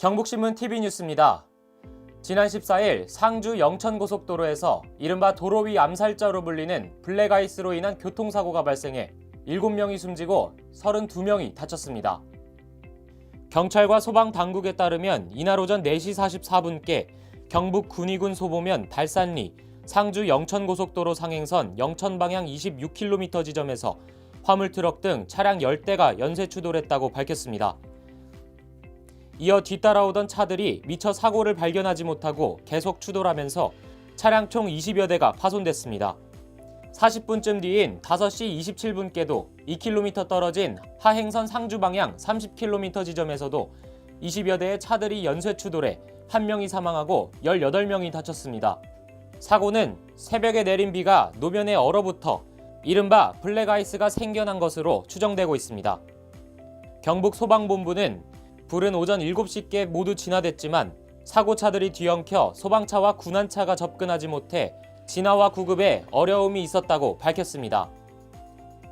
경북신문 TV뉴스입니다. 지난 14일 상주 영천고속도로에서 이른바 도로 위 암살자로 불리는 블랙아이스로 인한 교통사고가 발생해 7명이 숨지고 32명이 다쳤습니다. 경찰과 소방 당국에 따르면 이날 오전 4시 44분께 경북 군위군 소보면 달산리 상주 영천고속도로 상행선 영천 방향 26km 지점에서 화물트럭 등 차량 10대가 연쇄 추돌했다고 밝혔습니다. 이어 뒤따라오던 차들이 미처 사고를 발견하지 못하고 계속 추돌하면서 차량 총 20여 대가 파손됐습니다. 40분쯤 뒤인 5시 27분께도 2km 떨어진 하행선 상주 방향 30km 지점에서도 20여 대의 차들이 연쇄 추돌해 한 명이 사망하고 18명이 다쳤습니다. 사고는 새벽에 내린 비가 노면에 얼어붙어 이른바 블랙아이스가 생겨난 것으로 추정되고 있습니다. 경북 소방본부는 불은 오전 7시께 모두 진화됐지만 사고차들이 뒤엉켜 소방차와 군안차가 접근하지 못해 진화와 구급에 어려움이 있었다고 밝혔습니다.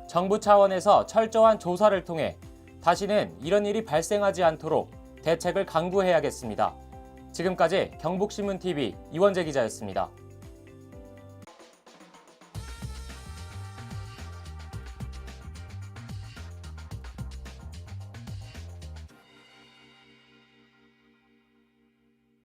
정부 차원에서 철저한 조사를 통해 다시는 이런 일이 발생하지 않도록 대책을 강구해야겠습니다. 지금까지 경북신문TV 이원재 기자였습니다.